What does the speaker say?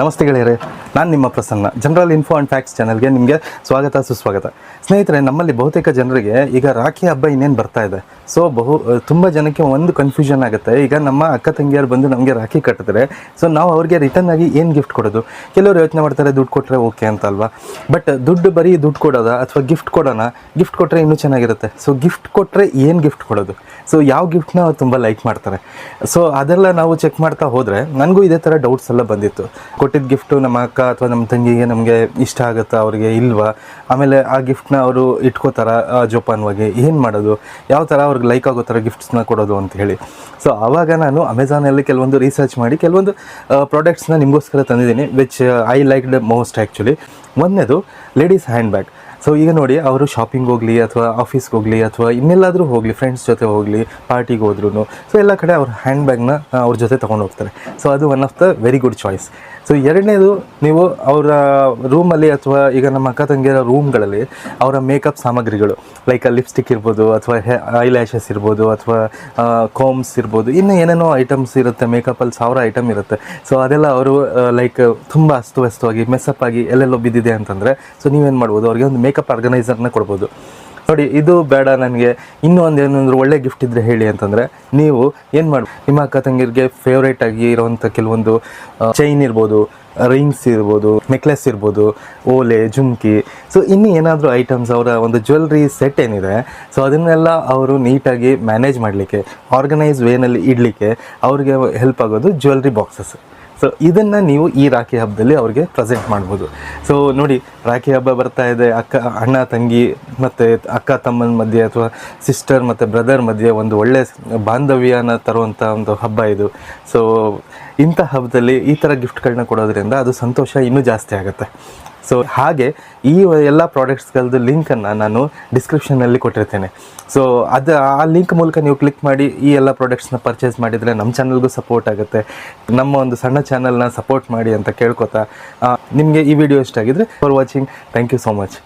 ನಮಸ್ತೆ ಗೆಳೆಯರೆ, ನಾನು ನಿಮ್ಮ Prasanna. General info and facts ಚಾನಲ್ಗೆ ನಿಮಗೆ ಸ್ವಾಗತ, ಸುಸ್ವಾಗತ. ಸ್ನೇಹಿತರೆ, ನಮ್ಮಲ್ಲಿ ಬಹುತೇಕ ಜನರಿಗೆ ಈಗ ರಾಖಿ ಹಬ್ಬ ಇನ್ನೇನು ಬರ್ತಾ ಇದೆ. ಸೊ ಬಹು, ತುಂಬ ಜನಕ್ಕೆ ಒಂದು ಕನ್ಫ್ಯೂಷನ್ ಆಗುತ್ತೆ. ಈಗ ನಮ್ಮ ಅಕ್ಕ ತಂಗಿಯರು ಬಂದು ನಮಗೆ ರಾಖಿ ಕಟ್ಟಿದ್ರೆ ಸೊ ನಾವು ಅವ್ರಿಗೆ ರಿಟರ್ನ್ ಆಗಿ ಏನು ಗಿಫ್ಟ್ ಕೊಡೋದು? ಕೆಲವರು ಯೋಚನೆ ಮಾಡ್ತಾರೆ, ದುಡ್ಡು ಕೊಟ್ಟರೆ ಓಕೆ ಅಂತ ಅಲ್ವಾ ಬಟ್ ದುಡ್ಡು ಬರೀ ದುಡ್ಡು ಕೊಡೋದ ಅಥವಾ ಗಿಫ್ಟ್ ಕೊಡೋಣ? ಗಿಫ್ಟ್ ಕೊಟ್ಟರೆ ಇನ್ನೂ ಚೆನ್ನಾಗಿರುತ್ತೆ. ಸೊ ಗಿಫ್ಟ್ ಕೊಟ್ಟರೆ ಏನು ಗಿಫ್ಟ್ ಕೊಡೋದು? ಸೊ ಯಾವ ಗಿಫ್ಟ್ನ ಅವ್ರು ತುಂಬ ಲೈಕ್ ಮಾಡ್ತಾರೆ. ಸೊ ಅದೆಲ್ಲ ನಾವು ಚೆಕ್ ಮಾಡ್ತಾ ಹೋದರೆ ನನಗೂ ಇದೇ ಥರ ಡೌಟ್ಸ್ ಎಲ್ಲ ಬಂದಿತ್ತು. ಕೊಟ್ಟಿದ್ದ ಗಿಫ್ಟು ನಮ್ಮ ಅಕ್ಕ ಅಥವಾ ನಮ್ಮ ತಂಗಿಗೆ ನಮಗೆ ಇಷ್ಟ ಆಗುತ್ತಾ, ಅವರಿಗೆ ಇಲ್ವಾ? ಆಮೇಲೆ ಆ ಗಿಫ್ಟ್ನ ಅವರು ಇಟ್ಕೋತಾರ ಜೋಪಾನವಾಗಿ ಏನು ಮಾಡೋದು? ಯಾವ ಥರ ಅವ್ರಿಗೆ ಲೈಕ್ ಆಗೋ ಥರ ಗಿಫ್ಟ್ಸ್ನ ಕೊಡೋದು ಅಂತ ಹೇಳಿ. ಸೊ ಆವಾಗ ನಾನು ಅಮೆಝಾನಲ್ಲಿ ಕೆಲವೊಂದು ರಿಸರ್ಚ್ ಮಾಡಿ, ಕೆಲವೊಂದು ಪ್ರಾಡಕ್ಟ್ಸ್ನ ನಿಮಗೋಸ್ಕರ ತಂದಿದ್ದೀನಿ which I like the most actually ಒಂದನೇದು ಲೇಡೀಸ್ ಹ್ಯಾಂಡ್ ಬ್ಯಾಗ್ ಸೊ ಈಗ ನೋಡಿ, ಅವರು ಶಾಪಿಂಗ್ ಹೋಗಲಿ ಅಥವಾ ಆಫೀಸ್ಗೆ ಹೋಗಲಿ ಅಥವಾ ಇನ್ನೆಲ್ಲಾದರೂ ಹೋಗಲಿ ಫ್ರೆಂಡ್ಸ್ ಜೊತೆ ಹೋಗಲಿ ಪಾರ್ಟಿಗೆ ಹೋದ್ರೂ ಸೊ ಎಲ್ಲ ಕಡೆ ಅವ್ರ ಹ್ಯಾಂಡ್ ಬ್ಯಾಗ್ನ ಅವ್ರ ಜೊತೆ ತೊಗೊಂಡು ಹೋಗ್ತಾರೆ. ಸೊ ಅದು one of the very good choice so ಎರಡನೇದು, ನೀವು ಅವರ ರೂಮಲ್ಲಿ ಅಥವಾ ಈಗ ನಮ್ಮ ಅಕ್ಕ ತಂಗಿಯರ ರೂಮ್ಗಳಲ್ಲಿ ಅವರ ಮೇಕಪ್ ಸಾಮಗ್ರಿಗಳು ಲೈಕ್ ಲಿಪ್ಸ್ಟಿಕ್ ಇರ್ಬೋದು ಅಥವಾ ಐ ಲ್ಯಾಶಸ್ ಇರ್ಬೋದು ಅಥವಾ ಕೋಮ್ಸ್ ಇರ್ಬೋದು. ಇನ್ನು ಏನೇನೋ ಐಟಮ್ಸ್ ಇರುತ್ತೆ ಮೇಕಪ್ಪಲ್ಲಿ ಸಾವಿರ ಐಟಮ್ ಇರುತ್ತೆ. ಸೊ ಅದೆಲ್ಲ ಅವರು ಲೈಕ್ ತುಂಬ ಅಸ್ತವ್ಯಸ್ತವಾಗಿ ಮೆಸ್ಅಪ್ ಆಗಿ ಎಲ್ಲೆಲ್ಲೋ ಬಿದ್ದಿದೆ ಅಂತಂದರೆ ಸೊ ನೀವೇನು ಮಾಡ್ಬೋದು? ಅವ್ರಿಗೆ ಒಂದು ಮೇಕಪ್ ಆರ್ಗನೈಸರ್ನ ಕೊಡ್ಬೋದು. ನೋಡಿ, ಇದು ಬೇಡ ನನಗೆ. ಇನ್ನೂ ಒಂದು ಏನಂದ್ರೆ ಒಳ್ಳೆ ಗಿಫ್ಟ್ ಇದ್ದರೆ ಹೇಳಿ ಅಂತಂದರೆ, ನೀವು ಏನು ಮಾಡಿ, ನಿಮ್ಮ ಅಕ್ಕ ತಂಗಿರಿಗೆ ಫೇವ್ರೇಟ್ ಆಗಿ ಇರೋವಂಥ ಕೆಲವೊಂದು ಚೈನ್ ಇರ್ಬೋದು ರಿಂಗ್ಸ್ ಇರ್ಬೋದು ನೆಕ್ಲೆಸ್ ಇರ್ಬೋದು, ಓಲೆ, ಜುಮ್ಕಿ. ಸೊ ಇನ್ನೂ ಏನಾದರೂ ಐಟಮ್ಸ್ ಅವರ ಒಂದು ಜ್ಯುವೆಲ್ರಿ ಸೆಟ್ ಏನಿದೆ ಸೊ ಅದನ್ನೆಲ್ಲ ಅವರು ನೀಟಾಗಿ ಮ್ಯಾನೇಜ್ ಮಾಡಲಿಕ್ಕೆ ಆರ್ಗನೈಸ್ ವೇನಲ್ಲಿ ಇಡಲಿಕ್ಕೆ ಅವ್ರಿಗೆ ಹೆಲ್ಪ್ ಆಗೋದು ಜ್ಯುವೆಲ್ರಿ ಬಾಕ್ಸಸ್ ಸೊ ಇದನ್ನು ನೀವು ಈ ರಾಖಿ ಹಬ್ಬದಲ್ಲಿ ಅವ್ರಿಗೆ ಪ್ರೆಸೆಂಟ್ ಮಾಡ್ಬೋದು. ಸೊ ನೋಡಿ, ರಾಖಿ ಹಬ್ಬ ಬರ್ತಾ ಇದೆ. ಅಕ್ಕ, ಅಣ್ಣ, ತಂಗಿ, ಮತ್ತು ಅಕ್ಕ, ತಮ್ಮನ ಮಧ್ಯೆ ಅಥವಾ ಸಿಸ್ಟರ್ ಮತ್ತು ಬ್ರದರ್ ಮಧ್ಯೆ ಒಂದು ಒಳ್ಳೆ ಬಾಂಧವ್ಯನ ತರುವಂಥ ಒಂದು ಹಬ್ಬ ಇದು. ಸೊ ಇಂಥ ಹಬ್ಬದಲ್ಲಿ ಈ ಥರ ಗಿಫ್ಟ್ಗಳನ್ನ ಕೊಡೋದ್ರಿಂದ ಅದು ಸಂತೋಷ ಇನ್ನೂ ಜಾಸ್ತಿ ಆಗುತ್ತೆ. ಸೊ ಹಾಗೆ ಈ ಎಲ್ಲ ಪ್ರಾಡಕ್ಟ್ಸ್ಗಳದ್ದು ಲಿಂಕನ್ನು ನಾನು ಡಿಸ್ಕ್ರಿಪ್ಷನಲ್ಲಿ ಕೊಟ್ಟಿರ್ತೇನೆ. ಸೊ ಅದು ಆ ಲಿಂಕ್ ಮೂಲಕ ನೀವು ಕ್ಲಿಕ್ ಮಾಡಿ ಈ ಎಲ್ಲ ಪ್ರಾಡಕ್ಟ್ಸ್ನ ಪರ್ಚೇಸ್ ಮಾಡಿದರೆ ನಮ್ಮ ಚಾನಲ್ಗೂ ಸಪೋರ್ಟ್ ಆಗುತ್ತೆ. ನಮ್ಮ ಒಂದು ಸಣ್ಣ ಚಾನಲ್ನ ಸಪೋರ್ಟ್ ಮಾಡಿ ಅಂತ ಕೇಳ್ಕೊತಾ ನಿಮಗೆ ಈ ವಿಡಿಯೋ ಇಷ್ಟ ಆಗಿದ್ರೆ for watching thank you so much